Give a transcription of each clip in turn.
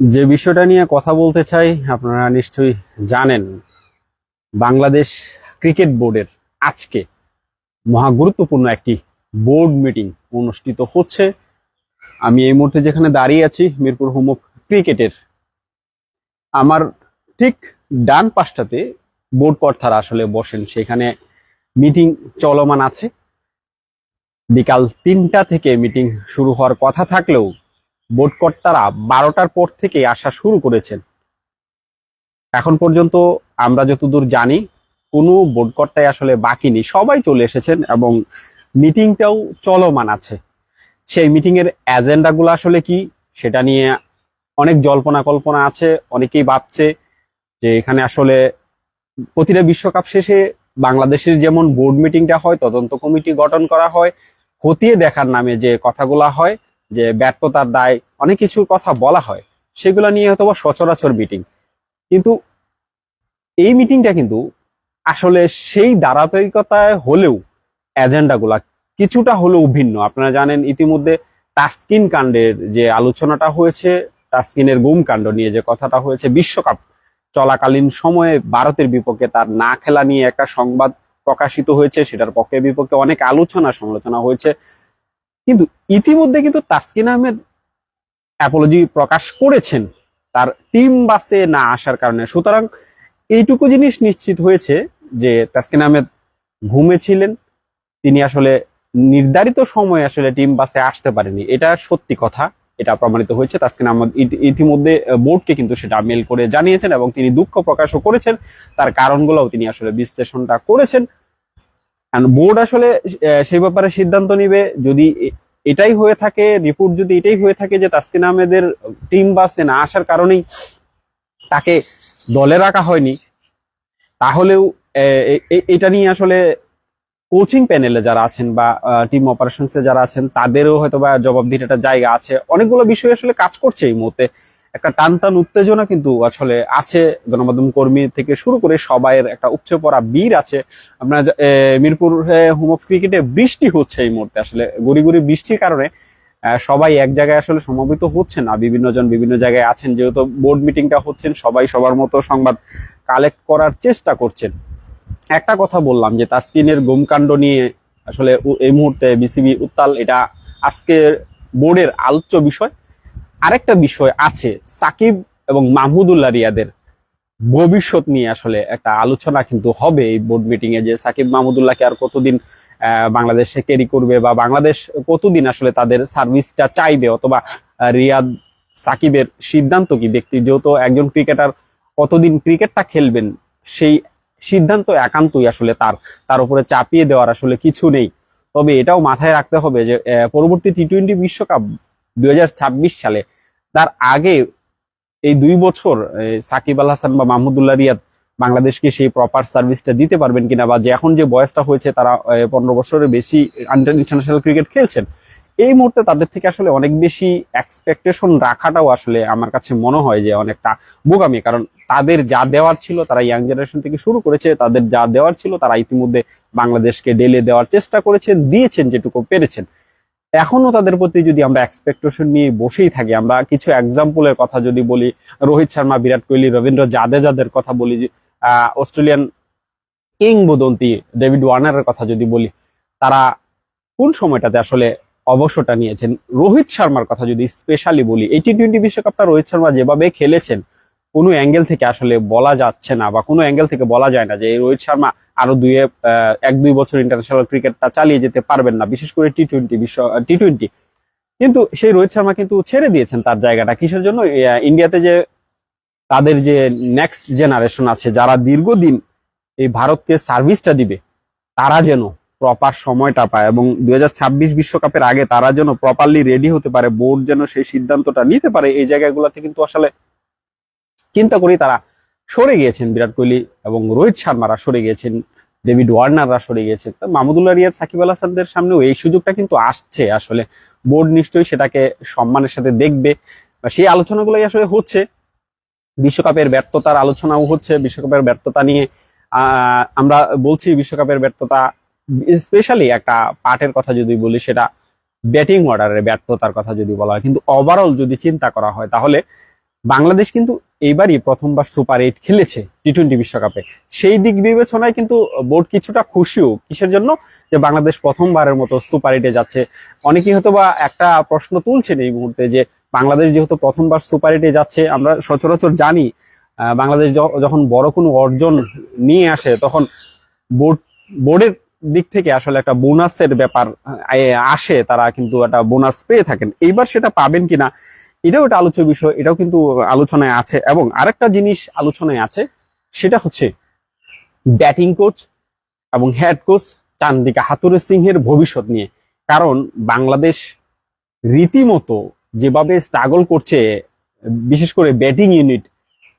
যে বিষয়টা নিয়ে কথা বলতে চাই, আপনারা নিশ্চয়ই জানেন, বাংলাদেশ ক্রিকেট বোর্ডের আজকে মহা গুরুত্বপূর্ণ একটি বোর্ড মিটিং অনুষ্ঠিত হচ্ছে। আমি এই মুহূর্তে যেখানে দাঁড়িয়ে আছি, মিরপুর হোম অফ ক্রিকেটের। আমার ঠিক ডান পাশটাতে বোর্ড কর্তারা আসলে বসেন, সেখানে মিটিং চলমান আছে। বিকাল তিনটা থেকে মিটিং শুরু হওয়ার কথা থাকলেও বোর্ড কর্তারা বারোটার পর থেকে আসা শুরু করেছেন। এখন পর্যন্ত আমরা যতদূর জানি, কোনো বোর্ড কর্তাই আসলে বাকি নেই। সবাই চলে এসেছেন এবং মিটিংটাও চলমান আছে। সেই মিটিং এর এজেন্ডাগুলো আসলে কি, সেটা নিয়ে অনেক জল্পনা কল্পনা আছে, অনেকেই ভাবছে যে এখানে আসলে প্রতিটা বিশ্বকাপ শেষে বাংলাদেশের যেমন বোর্ড মিটিংটা হয়, তদন্ত কমিটি গঠন করা হয়, খতিয়ে দেখার নামে যে কথাগুলা হয় যে ব্যর্থতার দায় অনেক কিছুর কথা বলা হয়, সেগুলো নিয়ে হয়তো বা সচরাচর মিটিং কিন্তু এই মিটিংটা কিন্তু আসলে সেই ধারাবাহিকতায় হলেও এজেন্ডাগুলা কিছুটা হলেও ভিন্ন। আপনারা জানেন ইতিমধ্যে তাস্কিন কাণ্ডের যে আলোচনাটা হয়েছে, তাস্কিনের গুম কাণ্ড নিয়ে যে কথাটা হয়েছে, বিশ্বকাপ চলাকালীন সময়ে ভারতের বিপক্ষে তার না খেলা নিয়ে একটা সংবাদ প্রকাশিত হয়েছে, সেটার পক্ষে বিপক্ষে অনেক আলোচনা সমালোচনা হয়েছে। কিন্তু ইতিমধ্যে কিন্তু তাসকিন আহমেদ অ্যাপোলজি প্রকাশ করেছেন। তার টিম বাসে না আসার কারণে। সুতরাং এইটুকু জিনিস নিশ্চিত হয়েছে যে তাসকিন আহমেদ ঘুমেছিলেন তিনি আসলে নির্ধারিত সময়ে আসলে টিম বাসে আসতে পারেনি। এটা সত্যি কথা। এটা প্রমাণিত হয়েছে। তাসকিন আহমদ ইতিমধ্যে বোর্ডকে কিন্তু সেটা মেল করে জানিয়েছেন এবং তিনি দুঃখ প্রকাশও করেছেন। তার কারণগুলোও তিনি আসলে বিশ্লেষণটা করেছেন। বোর্ড আসলে সেই ব্যাপারে সিদ্ধান্ত নিবে। যদি এটাই হয়ে থাকে রিপোর্ট যদি এটাই হয়ে থাকে যে তাসকিন আহমেদের টিম বাসে না আসার কারণেই তাকে দলে রাখা হয়নি, তাহলেও এটা নিয়ে আসলে কোচিং প্যানেলে যারা আছেন বা টিম অপারেশনসে যারা আছেন, তাদেরও হয়তো বা জবাবদিহির একটা জায়গা আছে। অনেকগুলো বিষয় আসলে কাজ করছে এই মুহূর্তে। একটা টান টান উত্তেজনা কিন্তু আসলে আছে। গণমাধ্যম কর্মী থেকে শুরু করে সবাইয়ের একটা উপচে পড়া বীর আছে। আপনার মিরপুর হোম অফ ক্রিকেটে বৃষ্টি হচ্ছে এই মুহূর্তে। আসলে গুড়ি গুড়ি বৃষ্টির কারণে সবাই এক জায়গায় আসলে সমবেত হচ্ছে না। বিভিন্ন জন বিভিন্ন জায়গায় আছেন। যেহেতু বোর্ড মিটিংটা হচ্ছেন, সবাই সবার মতো সংবাদ কালেক্ট করার চেষ্টা করছেন। একটা কথা বললাম যে, তাসকিনের গুমকাণ্ড নিয়ে আসলে এই মুহূর্তে বিসিবি উত্তাল, এটা আজকের বোর্ডের আলোচ্য বিষয়। আরেকটা বিষয় আছে, সাকিব এবং মাহমুদুল্লাহ রিয়াদের ভবিষ্যৎ নিয়ে আসলে একটা আলোচনা কিন্তু হবে এই বোর্ড মিটিং এ যে সাকিব মাহমুদুল্লাহকে আর কতদিন বাংলাদেশে ক্যারি করবে বা বাংলাদেশ কতদিন আসলে তাদের সার্ভিসটা চাইবে অথবা রিয়াদ সাকিবের সিদ্ধান্ত কি? ব্যক্তি যেহেতু একজন ক্রিকেটার কতদিন ক্রিকেটটা খেলবেন? সেই সিদ্ধান্ত একান্তই আসলে তার তার উপরে চাপিয়ে দেওয়ার আসলে কিছু নেই। তবে এটাও মাথায় রাখতে হবে যে পরবর্তী টি টোয়েন্টি বিশ্বকাপ দুই হাজার ছাব্বিশ সালে তার আগে এই দুই বছর সাকিব আল হাসান বা মাহমুদুল্লাহ রিয়াদ বাংলাদেশকে সেই প্রপার সার্ভিসটা দিতে পারবেন কিনা বা যে এখন যে বয়সটা হয়েছে, তারা পনেরো বছরের বেশি ইন্টারন্যাশনাল ক্রিকেট খেলছেন, এই মুহূর্তে তাদের থেকে আসলে অনেক বেশি এক্সপেকটেশন রাখাটাও আসলে আমার কাছে মনে হয় যে অনেকটা বোকামি। কারণ তাদের যা দেওয়ার ছিল, তারা ইয়াং জেনারেশন থেকে শুরু করেছে, তাদের যা দেওয়ার ছিল, তারা ইতিমধ্যে বাংলাদেশকে ডেলে দেওয়ার চেষ্টা করেছেন, দিয়েছেন যেটুকু পেরেছেন। এখনও তাদের প্রতি যদি আমরা এক্সপেকটেশন নিয়ে বসেই থাকি, আমরা কিছু এক্সাম্পলের কথা যদি বলি, রোহিত শর্মা, বিরাট কোহলি, রবীন্দ্র জাদেজাদের কথা বলি অস্ট্রেলিয়ান কিংবদন্তি ডেভিড ওয়ার্নারের কথা যদি বলি, তারা কোন সময়টাতে আসলে অবসরটা নিয়েছেন? রোহিত শর্মার কথা যদি স্পেশালি বলি, এই টি টোয়েন্টি বিশ্বকাপটা রোহিত শর্মা যেভাবে খেলেছেন, কোনো অ্যাঙ্গেল থেকে আসলে বলা যাচ্ছে না বা কোনো অ্যাঙ্গেল থেকে বলা যায় না যে, এই রোহিত শর্মা আরও দুই এক, দুই বছর ইন্টারন্যাশনাল ক্রিকেটটা চালিয়ে যেতে পারবেন না, বিশেষ করে টি টোয়েন্টি বিশ্ব টি টোয়েন্টি কিন্তু সেই রোহিত শর্মা কিন্তু ছেড়ে দিয়েছেন তার জায়গাটা। কিসের জন্য? ইন্ডিয়াতে যে তাদের যে নেক্সট জেনারেশন আছে, যারা দীর্ঘদিন এই ভারতকে সার্ভিসটা দিবে, তারা যেন প্রপার সময়টা পায় এবং দুই বিশ্বকাপের আগে তারা যেন প্রপারলি রেডি হতে পারে বোর্ড যেন সেই সিদ্ধান্তটা নিতে পারে, এই জায়গাগুলোতে কিন্তু আসলে চিন্তা করি তারা সরে গিয়েছেন বিরাট কোহলি এবং রোহিত শর্মারা সরে গিয়েছেন, ডেভিড ওয়ার্নাররা সরে গিয়েছেন। তো মাহমুদুল্লাহ রিয়াদ, সাকিব আল হাসানদের সামনেও এই সুযোগটা কিন্তু আসছে আসলে। বোর্ড নিশ্চয়ই সেটাকে সম্মানের সাথে দেখবে। সেই আলোচনাগুলোই আসলে হচ্ছে। বিশ্বকাপের ব্যর্থতার আলোচনাও হচ্ছে। বিশ্বকাপের ব্যর্থতা নিয়ে আমরা বলছি বিশ্বকাপের ব্যর্থতা, স্পেশালি একটা পার্টের কথা যদি বলি, সেটা ব্যাটিং অর্ডারের ব্যর্থতার কথা যদি বলা হয়। কিন্তু ওভারঅল যদি চিন্তা করা হয়, তাহলে বাংলাদেশ কিন্তু এইবারই প্রথমবার সুপার এইট খেলেছে টি টোয়েন্টি বিশ্বকাপে। সেই দিক বিবেচনায় কিন্তু বোর্ড কিছুটা খুশিও কিসের জন্য যে বাংলাদেশ প্রথমবারের মতো সুপার এইটে যাচ্ছে। অনেকেই হয়তো বা একটা প্রশ্ন তুলছেন এই মুহূর্তে যে বাংলাদেশ যেহেতু প্রথমবার সুপার এইটে যাচ্ছে, আমরা সচরাচর জানি বাংলাদেশ যখন বড় কোনো অর্জন নিয়ে আসে তখন বোর্ড, বোর্ডের দিক থেকে আসলে একটা বোনাসের ব্যাপার আসে, তারা কিন্তু একটা বোনাস পেয়ে থাকেন। এইবার সেটা পাবেন কিনা এটাও একটা আলোচ্য বিষয়, এটাও কিন্তু আলোচনায় আছে। এবং আরেকটা জিনিস আলোচনায় আছে, সেটা হচ্ছে ব্যাটিং কোচ এবং হেড কোচ চান্দিকা হাতুরে সিংহের ভবিষ্যৎ নিয়ে। কারণ বাংলাদেশ রীতিমতো যেভাবে স্ট্রাগল করছে, বিশেষ করে ব্যাটিং ইউনিট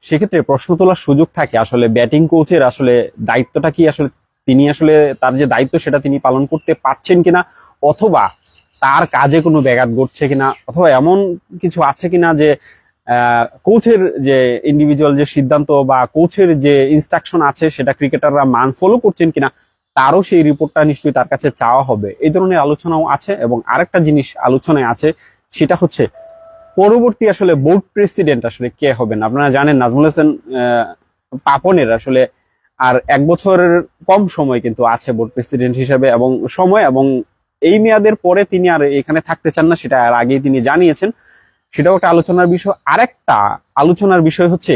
সেক্ষেত্রে প্রশ্ন তোলার সুযোগ থাকে। আসলে ব্যাটিং কোচের আসলে দায়িত্বটা কি? আসলে তিনি আসলে তার যে দায়িত্ব, সেটা তিনি পালন করতে পারছেন কিনা? অথবা তার কাজে কোনো ব্যাঘাত ঘটছে কিনা অথবা এমন কিছু আছে কিনা যে কোচের যে ইন্ডিভিজুয়াল যে সিদ্ধান্ত বা কোচের যে ইনস্ট্রাকশন আছে সেটা ক্রিকেটাররা মান ফলো করছেন কিনা, তারও সেই রিপোর্টটা নিশ্চয়ই তার কাছে চাওয়া হবে। এই ধরনের আলোচনাও আছে এবং আরেকটা জিনিস আলোচনায় আছে, সেটা হচ্ছে পরবর্তী আসলে বোর্ড প্রেসিডেন্ট আসলে কে হবেন? আপনারা জানেন নাজমুল হাসান পাপনের আসলে আর এক বছরের কম সময় কিন্তু আছে বোর্ড প্রেসিডেন্ট হিসেবে এবং সময় এবং এই মেয়াদের পরে তিনি আর এখানে থাকতে চান না, সেটা আর আগেই তিনি জানিয়েছেন। সেটাও একটা আলোচনার বিষয়। আরেকটা আলোচনার বিষয় হচ্ছে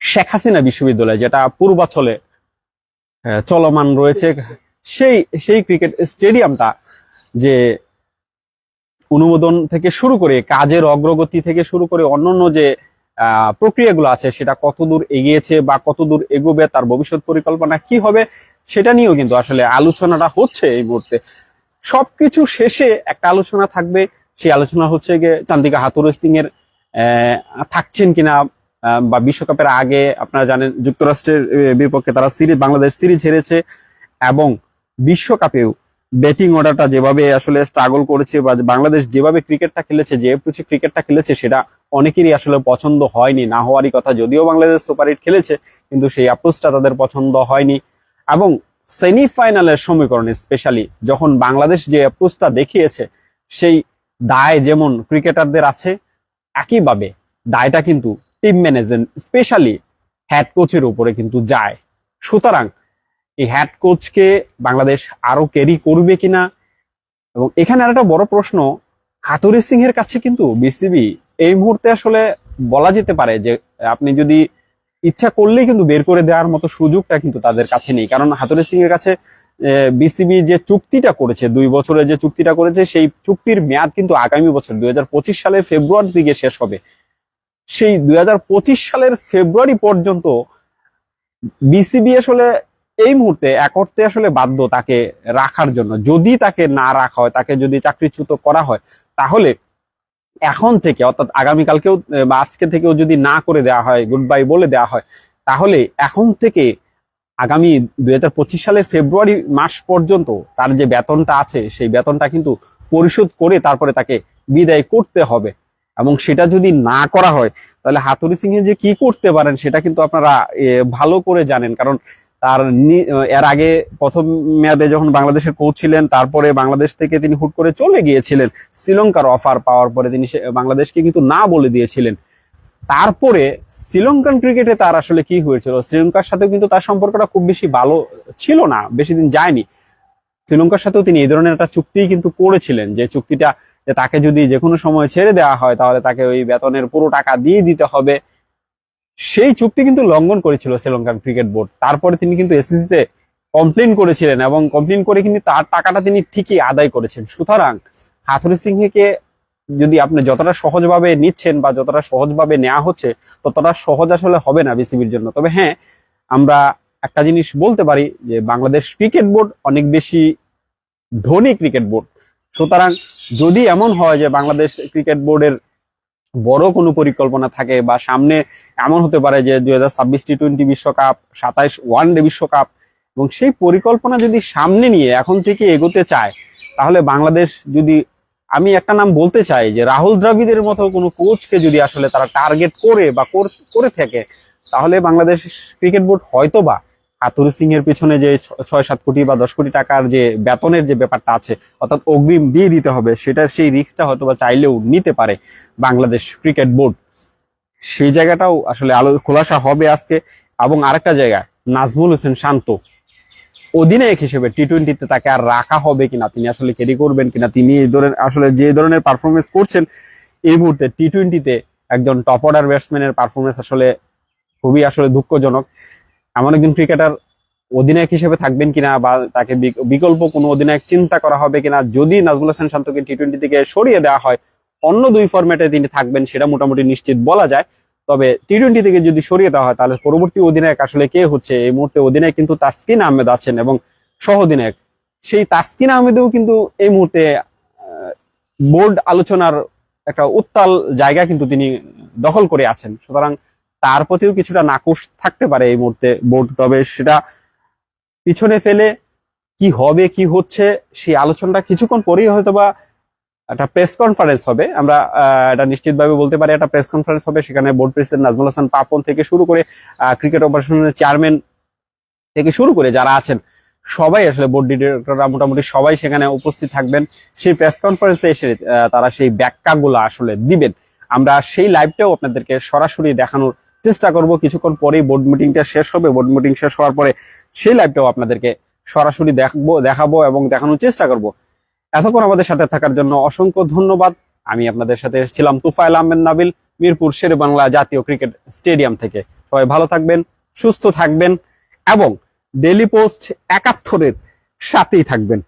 শেখ হাসিনা বিশ্ববিদ্যালয়, যেটা পূর্বাচলে চলমান রয়েছে। সেই সেই ক্রিকেট স্টেডিয়ামটা যে অনুমোদন থেকে শুরু করে, কাজের অগ্রগতি থেকে শুরু করে, অন্যান্য যে প্রক্রিয়াগুলো আছে, সেটা কতদূর এগিয়েছে বা কতদূর এগোবে, তার ভবিষ্যৎ পরিকল্পনা কি হবে সেটা নিয়েও কিন্তু আসলে আলোচনাটা হচ্ছে এই মুহূর্তে। সবকিছু শেষে একটা আলোচনা থাকবে। সেই আলোচনা হচ্ছে গিয়ে চান্দিকা হাতুর সিং এর থাকছেন কিনা বা বিশ্বকাপের আগে আপনারা জানেন যুক্তরাষ্ট্রের বিপক্ষে তারা সিরিজ, বাংলাদেশ সিরিজ হেরেছে এবং বিশ্বকাপেও ব্যাটিং অর্ডারটা যেভাবে আসলে স্ট্রাগল করেছে বা বাংলাদেশ যেভাবে ক্রিকেটটা খেলেছে, যে অ্যাপ্রোচে ক্রিকেটটা খেলেছে, সেটা অনেকেরই আসলে পছন্দ হয়নি। না হওয়ারই কথা, যদিও বাংলাদেশ সুপার খেলেছে, কিন্তু সেই অ্যাপ্রোচটা তাদের পছন্দ হয়নি। এবং সেমিফাইনালের সমীকরণে স্পেশালি যখন বাংলাদেশ যে অ্যাপ্রোচটা দেখিয়েছে, সেই দায় যেমন ক্রিকেটারদের আছে, একইভাবে দায়টা কিন্তু টিম ম্যানেজমেন্ট স্পেশালি হেড কোচের উপরে কিন্তু যায়। সুতরাং এই হেড কোচকে বাংলাদেশ আরও ক্যারি করবে কিনা? এবং এখানে আরেকটা বড় প্রশ্ন হাতুরি সিং এর কাছে কিন্তু বিসিবি এই মুহূর্তে আসলে বলা যেতে পারে যে আপনি যদি ইচ্ছা করলেই কিন্তু বের করে দেওয়ার মতো সুযোগটা কিন্তু তাদের কাছে নেই। কারণ হাতুরি সিং এর কাছে বিসিবি যে চুক্তিটা করেছে, দুই বছরের যে চুক্তিটা করেছে, সেই চুক্তির মেয়াদ কিন্তু আগামী বছর, দুই সালের ফেব্রুয়ারির দিকে শেষ হবে। সেই দুই হাজার পঁচিশ সালের ফেব্রুয়ারি পর্যন্ত বিসিবি আসলে এই মুহূর্তে এক অর্থে আসলে বাধ্য তাকে রাখার জন্য। যদি তাকে না রাখা হয়, তাকে যদি চাকরিচ্যুত করা হয়, তাহলে এখন থেকে, অর্থাৎ আগামীকালকেও বা আজকে থেকেও যদি না করে দেওয়া হয় গুড বাই বলে দেওয়া হয়, তাহলে এখন থেকে আগামী দু হাজার পঁচিশ সালের ফেব্রুয়ারি মাস পর্যন্ত তার যে বেতনটা আছে, সেই বেতনটা কিন্তু পরিশোধ করে তারপরে তাকে বিদায় করতে হবে। এবং সেটা যদি না করা হয়, তাহলে হাতুরি সিং যে কি করতে পারেন, সেটা কিন্তু আপনারা ভালো করে জানেন। কারণ তার এর আগে প্রথম মেয়াদে যখন বাংলাদেশের কোচ ছিলেন তারপরে বাংলাদেশ থেকে তিনি হুট করে চলে গিয়েছিলেন। শ্রীলঙ্কার অফার পাওয়ার পরে তিনি বাংলাদেশকে কিন্তু না বলে দিয়েছিলেন। তারপরে শ্রীলঙ্কান ক্রিকেটে তার আসলে কি হয়েছিল? শ্রীলঙ্কার সাথেও কিন্তু তার সম্পর্কটা খুব বেশি ভালো ছিল না, বেশি দিন যায়নি। শ্রীলঙ্কার সাথেও তিনি এই ধরনের একটা চুক্তি কিন্তু করেছিলেন, যে চুক্তিটা যে তাকে যদি যে কোনো সময় ছেড়ে দেওয়া হয়, তাহলে তাকে ওই বেতনের পুরো টাকা দিয়ে দিতে হবে। সেই চুক্তি কিন্তু লঙ্ঘন করেছিল শ্রীলঙ্কান ক্রিকেট বোর্ড। তারপরে তিনি কিন্তু এসিসিতে কমপ্লেন করেছিলেন এবং কমপ্লেন করে কিন্তু তার টাকাটা তিনি ঠিকই আদায় করেছেন। সুতরাং হাথুরি সিংহকে যদি আপনি যতটা সহজভাবে নিচ্ছেন বা যতটা সহজভাবে নেওয়া হচ্ছে, ততটা সহজ আসলে হবে না বিসিবির জন্য। তবে হ্যাঁ আমরা একটা জিনিস বলতে পারি যে বাংলাদেশ ক্রিকেট বোর্ড অনেক বেশি ধনী ক্রিকেট বোর্ড। সুতরাং যদি এমন হয় যে বাংলাদেশ ক্রিকেট বোর্ডের বড় কোনো পরিকল্পনা থাকে বা সামনে এমন হতে পারে যে দুই হাজার ছাব্বিশ টি টোয়েন্টি বিশ্বকাপ, সাতাইশ ওয়ান ডে বিশ্বকাপ এবং সেই পরিকল্পনা যদি সামনে নিয়ে এখন থেকে এগোতে চায়, তাহলে বাংলাদেশ যদি, আমি একটা নাম বলতে চাই যে রাহুল দ্রাবিদের মতো কোনো কোচকে যদি আসলে তারা টার্গেট করে বা কর- থাকে, তাহলে বাংলাদেশ ক্রিকেট বোর্ড হয়তো বা হাতুরু সিং এর পিছনে যে ছয়, সাত কোটি বা দশ কোটি টাকার যে বেতনের যে ব্যাপারটা আছে, অর্থাৎ অগ্রিম দিয়ে দিতে হবে, সেটার সেই রিস্কটা হয়তো বা চাইলেও নিতে পারে বাংলাদেশ ক্রিকেট বোর্ড। সেই জায়গাটাও আসলে আলো খোলাসা হবে আজকে। এবং আরেকটা জায়গা, নাজমুল হোসেন শান্ত। অধিনায়ক হিসেবে টি টোয়েন্টিতে তাকে আর রাখা হবে কিনা, তিনি আসলে ক্যারি করবেন কিনা, তিনি এই ধরনের আসলে যে ধরনের পারফরমেন্স করছেন, এই মুহূর্তে টি টোয়েন্টিতে একজন টপ অর্ডার ব্যাটসম্যানের পারফরমেন্স আসলে খুবই আসলে দুঃখজনক। এমন একজন ক্রিকেটার অধিনায়ক হিসেবে থাকবেন কিনা বা তাকে বিকল্প কোনো অধিনায়ক চিন্তা করা হবে কিনা, যদি নাজমুল হাসান শান্তকে টি টোয়েন্টি থেকে সরিয়ে দেওয়া হয়, অন্য দুই ফরম্যাটে তিনি থাকবেন সেটা মোটামুটি নিশ্চিত বলা যায়। তবে টি টোয়েন্টি থেকে যদি সরিয়ে দেওয়া হয়, তাহলে পরবর্তী অধিনায়ক আসলে কে হচ্ছে? এই মুহূর্তে অধিনায়ক কিন্তু তাসকিন আহমেদ আছেন এবং সহ অধিনায়ক। সেই তাসকিন আহমেদেও কিন্তু এই মুহূর্তে বোর্ড আলোচনার একটা উত্তাল জায়গা কিন্তু তিনি দখল করে আছেন। সুতরাং তার প্রতিও কিছুটা নাকুশ থাকতে পারে এই মুহূর্তে বোর্ড। তবে সেটা পিছনে ফেলে কি হবে, কি হচ্ছে, সেই আলোচনাটা কিছুক্ষণ পরেই হয়তো বা একটা প্রেস কনফারেন্স হবে। আমরা এটা নিশ্চিতভাবে বলতে পারি, একটা প্রেস কনফারেন্স হবে, সেখানে বোর্ড প্রেসিডেন্ট নাজমুল হাসান পাপন থেকে শুরু করে ক্রিকেট অপারেশনের চেয়ারম্যান থেকে শুরু করে যারা আছেন, সবাই আসলে বোর্ড ডিরেক্টররা মোটামুটি সবাই সেখানে উপস্থিত থাকবেন। সেই প্রেস কনফারেন্সে এসে তারা সেই ব্যাখ্যাগুলো আসলে দিবেন। আমরা সেই লাইভটাও আপনাদেরকে সরাসরি দেখানোর চেষ্টা করব কিছুক্ষণ পরেই বোর্ড মিটিংটা শেষ হবে। বোর্ড মিটিং শেষ হওয়ার পরে সেই লাইভটাও আপনাদেরকে সরাসরি দেখব, দেখাবো এবং দেখানোর চেষ্টা করব। এতক্ষণ আমাদের সাথে থাকার জন্য অসংখ্য ধন্যবাদ। আমি আপনাদের সাথে এসেছিলাম তুফাইল আহমেদ নাবিল, মিরপুর শেরে বাংলা জাতীয় ক্রিকেট স্টেডিয়াম থেকে। সবাই ভালো থাকবেন, সুস্থ থাকবেন এবং ডেলি পোস্ট একাত্তরের সাথেই থাকবেন।